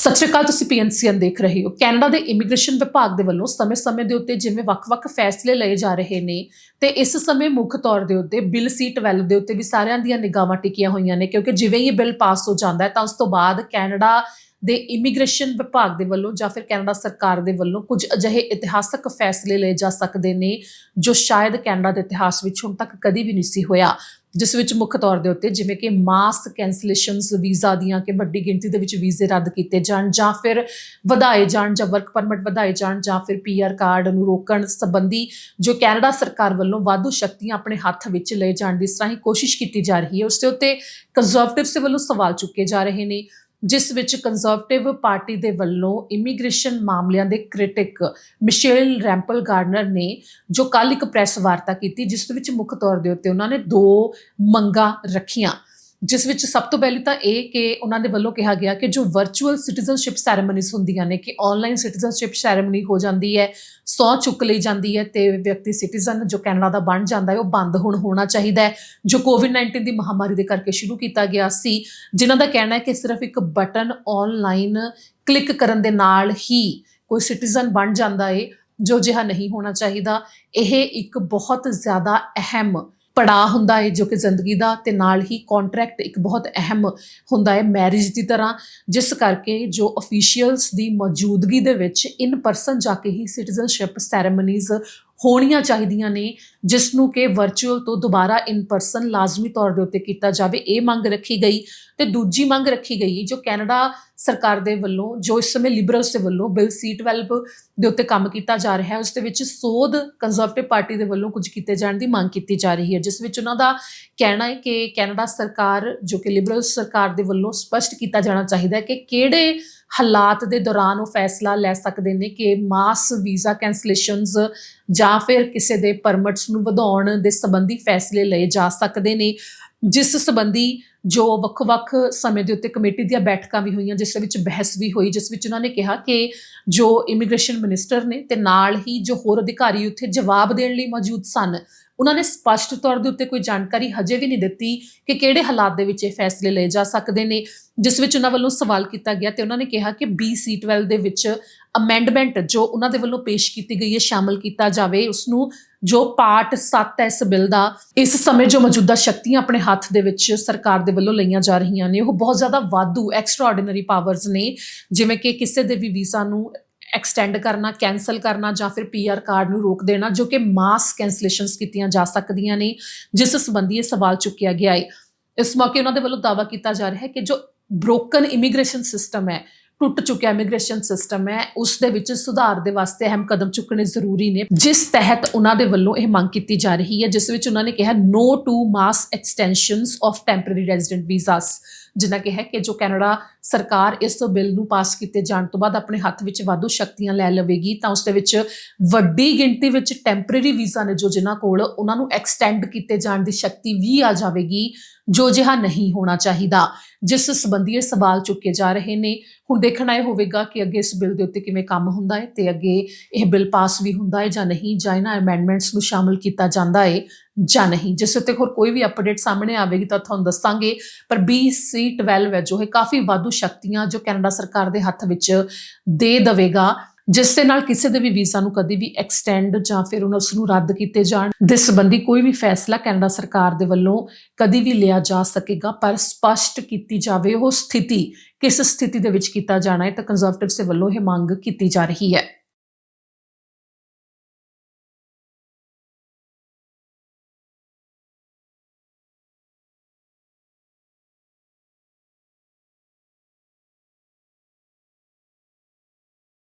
ਸਤਿ ਸ਼੍ਰੀ ਅਕਾਲ, ਤੁਸੀਂ ਪੀਐਨਸੀਐਨ ਦੇਖ ਰਹੇ ਹੋ। ਕੈਨੇਡਾ ਦੇ ਇਮੀਗ੍ਰੇਸ਼ਨ ਵਿਭਾਗ ਦੇ ਵੱਲੋਂ ਸਮੇਂ-ਸਮੇਂ ਦੇ ਉੱਤੇ ਜਿਵੇਂ ਵੱਖ-ਵੱਖ ਫੈਸਲੇ ਲਏ ਜਾ ਰਹੇ ਨੇ, ਤੇ ਇਸ ਸਮੇਂ ਮੁੱਖ ਤੌਰ ਦੇ ਉੱਤੇ ਬਿੱਲ ਸੀ 12 ਦੇ ਉੱਤੇ ਵੀ ਸਾਰਿਆਂ ਦੀਆਂ ਨਿਗਾਹਾਂ ਟਿਕੀਆਂ ਹੋਈਆਂ ਨੇ, ਕਿਉਂਕਿ ਜਿਵੇਂ ਹੀ ਇਹ ਬਿੱਲ ਪਾਸ ਹੋ ਜਾਂਦਾ ਹੈ, ਤਾਂ ਉਸ ਤੋਂ ਬਾਅਦ ਕੈਨੇਡਾ ਦੇ ਇਮੀਗ੍ਰੇਸ਼ਨ ਵਿਭਾਗ ਦੇ ਵੱਲੋਂ ਜਾਂ ਫਿਰ ਕੈਨੇਡਾ ਸਰਕਾਰ ਦੇ ਵੱਲੋਂ ਕੁਝ ਅਜਿਹੇ ਇਤਿਹਾਸਕ ਫੈਸਲੇ ਲਏ ਜਾ ਸਕਦੇ ਨੇ, ਜੋ ਸ਼ਾਇਦ ਕੈਨੇਡਾ ਦੇ ਇਤਿਹਾਸ ਵਿੱਚ ਹੁਣ ਤੱਕ ਕਦੀ ਵੀ ਨਹੀਂ ਸੀ ਹੋਇਆ। ਜਿਸ ਵਿੱਚ ਮੁੱਖ ਤੌਰ ਦੇ ਉੱਤੇ ਜਿਵੇਂ ਕਿ ਮਾਸ ਕੈਂਸਲੇਸ਼ਨਸ, ਵੀਜ਼ਾ ਦੀਆਂ ਕਿ ਵੱਡੀ ਗਿਣਤੀ ਦੇ ਵਿੱਚ ਵੀਜ਼ੇ ਰੱਦ ਕੀਤੇ ਜਾਣ ਜਾਂ ਫਿਰ ਵਧਾਏ ਜਾਣ ਜਾਂ ਵਰਕ ਪਰਮਿਟ ਵਧਾਏ ਜਾਣ ਜਾਂ ਫਿਰ ਪੀਆਰ ਕਾਰਡ ਨੂੰ ਰੋਕਣ ਸੰਬੰਧੀ ਜੋ ਕੈਨੇਡਾ ਸਰਕਾਰ ਵੱਲੋਂ ਵਾਧੂ ਸ਼ਕਤੀਆਂ ਆਪਣੇ ਹੱਥ ਵਿੱਚ ਲਏ ਜਾਣ ਦੀ ਇਸ ਤਰ੍ਹਾਂ ਹੀ ਕੋਸ਼ਿਸ਼ ਕੀਤੀ ਜਾ ਰਹੀ ਹੈ। ਉਸ ਦੇ ਉੱਤੇ ਕੰਜ਼ਰਵੇਟਿਵਸ ਦੇ ਵੱਲੋਂ ਸਵਾਲ ਚੁੱਕੇ ਜਾ ਰਹੇ ਨੇ। ਜਿਸ ਵਿੱਚ ਕੰਜ਼ਰਵੇਟਿਵ ਪਾਰਟੀ ਦੇ ਵੱਲੋਂ ਇਮੀਗ੍ਰੇਸ਼ਨ ਮਾਮਲਿਆਂ ਦੇ ਕ੍ਰਿਟਿਕ ਮਿਸ਼ੇਲ ਰੈਂਪਲ ਗਾਰਡਨਰ ਨੇ, ਜੋ ਕੱਲ ਇੱਕ ਪ੍ਰੈਸ ਵਾਰਤਾ ਕੀਤੀ, ਜਿਸ ਦੇ ਵਿੱਚ ਮੁੱਖ ਤੌਰ ਦੇ ਉੱਤੇ ਉਹਨਾਂ ਨੇ ਦੋ ਮੰਗਾਂ ਰੱਖੀਆਂ। ਜਿਸ ਵਿੱਚ ਸਭ ਤੋਂ ਪਹਿਲੀ ਤਾਂ ਇਹ ਕਿ ਉਹਨਾਂ ਦੇ ਵੱਲੋਂ ਕਿਹਾ ਗਿਆ ਕਿ ਜੋ ਵਰਚੁਅਲ ਸਿਟੀਜ਼ਨਸ਼ਿਪ ਸੈਰੇਮਨੀਜ਼ ਹੁੰਦੀਆਂ ਨੇ, ਕਿ ਆਨਲਾਈਨ ਸਿਟੀਜ਼ਨਸ਼ਿਪ ਸੈਰੇਮਨੀ ਹੋ ਜਾਂਦੀ ਹੈ, ਸੌ ਚੁੱਕ ਲਈ ਜਾਂਦੀ ਹੈ ਤੇ ਵਿਅਕਤੀ ਸਿਟੀਜ਼ਨ ਜੋ ਕੈਨੇਡਾ ਦਾ ਬਣ ਜਾਂਦਾ ਹੈ, ਉਹ ਬੰਦ ਹੁਣ ਹੋਣਾ ਚਾਹੀਦਾ ਹੈ, ਜੋ ਕੋਵਿਡ-19 ਦੀ ਮਹਾਮਾਰੀ ਦੇ ਕਰਕੇ ਸ਼ੁਰੂ ਕੀਤਾ ਗਿਆ ਸੀ, ਜਿਨ੍ਹਾਂ ਦਾ ਕਹਿਣਾ ਹੈ ਕਿ ਸਿਰਫ ਇੱਕ ਬਟਨ ਆਨਲਾਈਨ ਕਲਿੱਕ ਕਰਨ ਦੇ ਨਾਲ ਹੀ ਕੋਈ ਸਿਟੀਜ਼ਨ ਬਣ ਜਾਂਦਾ ਹੈ, ਜੋ ਜਿਹਾ ਨਹੀਂ ਹੋਣਾ ਚਾਹੀਦਾ, ਇਹ ਇੱਕ ਬਹੁਤ ਜ਼ਿਆਦਾ ਅਹਿਮ ਪੜਾਅ ਹੁੰਦਾ ਹੈ ਜੋ ਕਿ ਜ਼ਿੰਦਗੀ ਦਾ ਤੇ ਨਾਲ ਹੀ ਕੰਟਰੈਕਟ ਇੱਕ ਬਹੁਤ ਅਹਿਮ ਹੁੰਦਾ ਹੈ ਮੈਰਿਜ ਦੀ ਤਰ੍ਹਾਂ, ਜਿਸ ਕਰਕੇ ਜੋ ਅਫੀਸ਼ੀਅਲਸ ਦੀ ਮੌਜੂਦਗੀ ਦੇ ਵਿੱਚ ਇਨ ਪਰਸਨ ਜਾ ਕੇ ਹੀ ਸਿਟੀਜ਼ਨਸ਼ਿਪ ਸੈਰੇਮਨੀਜ਼ ਹੋਣੀਆਂ ਚਾਹੀਦੀਆਂ ਨੇ, ਜਿਸ ਨੂੰ ਕਿ ਵਰਚੁਅਲ ਤੋਂ ਦੁਬਾਰਾ ਇਨ ਪਰਸਨ ਲਾਜ਼ਮੀ ਤੌਰ ਦੇ ਉੱਤੇ ਕੀਤਾ ਜਾਵੇ। ਇਹ ਮੰਗ ਰੱਖੀ ਗਈ ਤੇ ਦੂਜੀ ਮੰਗ ਰੱਖੀ ਗਈ ਜੋ ਕੈਨੇਡਾ ਸਰਕਾਰ ਦੇ ਵੱਲੋਂ, ਜੋ ਇਸ ਸਮੇਂ ਲਿਬਰਲਸ ਦੇ ਵੱਲੋਂ ਬਿੱਲ C12 ਦੇ ਉੱਤੇ ਕੰਮ ਕੀਤਾ ਜਾ ਰਿਹਾ ਹੈ, ਉਸ ਦੇ ਵਿੱਚ ਸੋਧ ਕੰਜ਼ਰਵੇਟਿਵ ਪਾਰਟੀ ਦੇ ਵੱਲੋਂ ਕੁਝ ਕੀਤੇ ਜਾਣ ਦੀ ਮੰਗ ਕੀਤੀ ਜਾ ਰਹੀ ਹੈ, ਜਿਸ ਵਿੱਚ ਉਹਨਾਂ ਦਾ ਕਹਿਣਾ ਹੈ ਕਿ ਕੈਨੇਡਾ ਸਰਕਾਰ, ਜੋ ਕਿ ਲਿਬਰਲ ਸਰਕਾਰ ਦੇ ਵੱਲੋਂ ਸਪਸ਼ਟ ਕੀਤਾ ਜਾਣਾ ਚਾਹੀਦਾ ਹੈ ਕਿ ਕਿਹੜੇ ਹਾਲਾਤ ਦੇ ਦੌਰਾਨ ਉਹ ਫੈਸਲਾ ਲੈ ਸਕਦੇ ਨੇ ਕਿ ਮਾਸ ਵੀਜ਼ਾ ਕੈਂਸਲੇਸ਼ਨਸ ਜਾਂ ਫਿਰ ਕਿਸੇ ਦੇ ਪਰਮਿਟਸ ਨੂੰ ਵਧਾਉਣ ਦੇ ਸੰਬੰਧੀ ਫੈਸਲੇ ਲਏ ਜਾ ਸਕਦੇ ਨੇ। ਜਿਸ ਸੰਬੰਧੀ ਜੋ ਵੱਖ-ਵੱਖ ਸਮੇਂ ਦੇ ਉੱਤੇ ਕਮੇਟੀ ਦੀਆਂ ਬੈਠਕਾਂ ਵੀ ਹੋਈਆਂ, ਜਿਸ ਵਿੱਚ ਬਹਿਸ ਵੀ ਹੋਈ, ਜਿਸ ਵਿੱਚ ਉਹਨਾਂ ਨੇ ਕਿਹਾ ਕਿ ਜੋ ਇਮੀਗ੍ਰੇਸ਼ਨ ਮਿਨਿਸਟਰ ਨੇ ਤੇ ਨਾਲ ਹੀ ਜੋ ਹੋਰ ਅਧਿਕਾਰੀ ਉੱਥੇ ਜਵਾਬ ਦੇਣ ਲਈ ਮੌਜੂਦ ਸਨ ਉਹਨਾਂ ਨੇ ਸਪਸ਼ਟ ਤੌਰ ਦੇ ਉੱਤੇ ਕੋਈ ਜਾਣਕਾਰੀ ਹਜੇ ਵੀ ਨਹੀਂ ਦਿੱਤੀ ਕਿ ਕਿਹੜੇ ਹਾਲਾਤ ਦੇ ਵਿੱਚ ਇਹ ਫੈਸਲੇ ਲਏ ਜਾ ਸਕਦੇ ਨੇ, ਜਿਸ ਵਿੱਚ ਉਹਨਾਂ ਵੱਲੋਂ ਸਵਾਲ ਕੀਤਾ ਗਿਆ ਤੇ ਉਹਨਾਂ ਨੇ ਕਿਹਾ ਕਿ BC12 ਦੇ ਵਿੱਚ ਅਮੈਂਡਮੈਂਟ ਜੋ ਉਹਨਾਂ ਦੇ ਵੱਲੋਂ ਪੇਸ਼ ਕੀਤੀ ਗਈ ਹੈ, ਸ਼ਾਮਲ ਕੀਤਾ ਜਾਵੇ। ਉਸ ਨੂੰ ਜੋ ਪਾਰਟ 7 ਹੈ ਇਸ ਬਿੱਲ ਦਾ, ਇਸ ਸਮੇਂ ਜੋ ਮੌਜੂਦਾ ਸ਼ਕਤੀਆਂ ਆਪਣੇ ਹੱਥ ਦੇ ਵਿੱਚ ਸਰਕਾਰ ਦੇ ਵੱਲੋਂ ਲਈਆਂ ਜਾ ਰਹੀਆਂ ਨੇ, ਉਹ ਬਹੁਤ ਜ਼ਿਆਦਾ ਵਾਧੂ ਐਕਸਟਰਾਆਰਡੀਨਰੀ ਪਾਵਰਸ ਨੇ। ਜਿਵੇਂ ਕਿ ਕਿਸੇ ਦੇ ਵੀ ਵੀਜ਼ਾ ਨੂੰ ਐਕਸਟੈਂਡ ਕਰਨਾ ਕੈਨਸਲ ਕਰਨਾ ਜਾਂ ਫਿਰ ਪੀਆਰ ਕਾਰਡ ਨੂੰ ਰੋਕ ਦੇਣਾ, ਜੋ ਕਿ ਮਾਸ ਕੈਂਸਲੇਸ਼ਨਸ ਕੀਤੀਆਂ ਜਾ ਸਕਦੀਆਂ ਨੇ, ਜਿਸ ਸੰਬੰਧੀ ਇਹ ਸਵਾਲ ਚੁੱਕਿਆ ਗਿਆ ਹੈ ਇਸ ਮੌਕੇ ਉਹਨਾਂ ਦੇ ਵੱਲੋਂ ਦਾਅਵਾ ਕੀਤਾ ਜਾ ਰਿਹਾ ਹੈ ਕਿ ਜੋ ਬ੍ਰੋਕਨ ਇਮੀਗ੍ਰੇਸ਼ਨ ਸਿਸਟਮ ਹੈ, ਟੁੱਟ ਚੁੱਕਿਆ ਇਮੀਗ੍ਰੇਸ਼ਨ ਸਿਸਟਮ ਹੈ, ਉਸ ਦੇ ਵਿੱਚ ਸੁਧਾਰ ਦੇ ਵਾਸਤੇ ਅਹਿਮ ਕਦਮ ਚੁੱਕਣੇ ਜ਼ਰੂਰੀ ਨੇ, ਜਿਸ ਤਹਿਤ ਉਹਨਾਂ ਦੇ ਵੱਲੋਂ ਇਹ ਮੰਗ ਕੀਤੀ ਜਾ ਰਹੀ ਹੈ, ਜਿਸ ਵਿੱਚ ਉਹਨਾਂ ਨੇ ਕਿਹਾ no to mass extensions of temporary resident visas ਜਿਨ੍ਹਾਂ ਕਿਹਾ ਕਿ ਜੋ ਕੈਨੇਡਾ ਸਰਕਾਰ ਇਸ ਬਿੱਲ ਨੂੰ ਪਾਸ ਕੀਤੇ ਜਾਣ ਤੋਂ ਬਾਅਦ ਆਪਣੇ ਹੱਥ ਵਿੱਚ ਵਾਧੂ ਸ਼ਕਤੀਆਂ ਲੈ ਲਵੇਗੀ, ਤਾਂ ਉਸ ਦੇ ਵਿੱਚ ਵੱਡੀ ਗਿਣਤੀ ਵਿੱਚ ਟੈਂਪਰੇਰੀ ਵੀਜ਼ਾ ਨੇ ਜੋ ਜਿਨ੍ਹਾਂ ਕੋਲ ਉਹਨਾਂ ਨੂੰ ਐਕਸਟੈਂਡ ਕੀਤੇ ਜਾਣ ਦੀ ਸ਼ਕਤੀ ਵੀ ਆ ਜਾਵੇਗੀ, ਜੋ ਜਿਹਾ ਨਹੀਂ ਹੋਣਾ ਚਾਹੀਦਾ। ਜਿਸ ਸੰਬੰਧੀ ਇਹ ਸਵਾਲ ਚੁੱਕੇ ਜਾ ਰਹੇ ਨੇ, ਹੁਣ ਦੇਖਣਾ ਇਹ ਹੋਵੇਗਾ ਕਿ ਅੱਗੇ ਇਸ ਬਿੱਲ ਦੇ ਉੱਤੇ ਕਿਵੇਂ ਕੰਮ ਹੁੰਦਾ ਹੈ ਤੇ ਅੱਗੇ ਇਹ ਬਿੱਲ ਪਾਸ ਵੀ ਹੁੰਦਾ ਹੈ ਜਾਂ ਨਹੀਂ, ਜਾਂ ਇਹਨਾਂ ਅਮੈਂਡਮੈਂਟਸ ਨੂੰ ਸ਼ਾਮਲ ਕੀਤਾ ਜਾਂਦਾ ਹੈ। ਜਾਂ ਨਹੀਂ। ਜਿਸ ਉੱਤੇ ਹੋਰ ਕੋਈ ਵੀ ਅਪਡੇਟ ਸਾਹਮਣੇ ਆਵੇਗੀ ਤਾਂ ਤੁਹਾਨੂੰ ਦੱਸਾਂਗੇ। ਪਰ BC12 ਹੈ ਜੋ ਹੈ ਕਾਫੀ ਵਾਧੂ ਸ਼ਕਤੀਆਂ ਜੋ ਕੈਨੇਡਾ ਸਰਕਾਰ ਦੇ ਹੱਥ ਵਿੱਚ ਦੇ ਦੇਵੇਗਾ, ਜਿਸ ਦੇ ਨਾਲ ਕਿਸੇ ਦੇ ਵੀ ਵੀਜ਼ਾ ਨੂੰ ਕਦੇ ਵੀ ਐਕਸਟੈਂਡ ਜਾਂ ਫਿਰ ਉਹਨਾਂ ਉਸ ਨੂੰ ਰੱਦ ਕੀਤੇ ਜਾਣ। ਦੇ ਸੰਬੰਧੀ ਕੋਈ ਵੀ ਫੈਸਲਾ ਕੈਨੇਡਾ ਸਰਕਾਰ ਦੇ ਵੱਲੋਂ ਕਦੀ ਵੀ ਲਿਆ ਜਾ ਸਕੇਗਾ, ਪਰ ਸਪਸ਼ਟ ਕੀਤੀ ਜਾਵੇ ਉਹ ਸਥਿਤੀ, ਕਿਸ ਸਥਿਤੀ ਦੇ ਵਿੱਚ ਕੀਤਾ ਜਾਣਾ ਹੈ ਤਾਂ ਕੰਜ਼ਰਵੇਟਿਵਸ ਦੇ ਵੱਲੋਂ ਇਹ ਮੰਗ ਕੀਤੀ ਜਾ ਰਹੀ ਹੈ।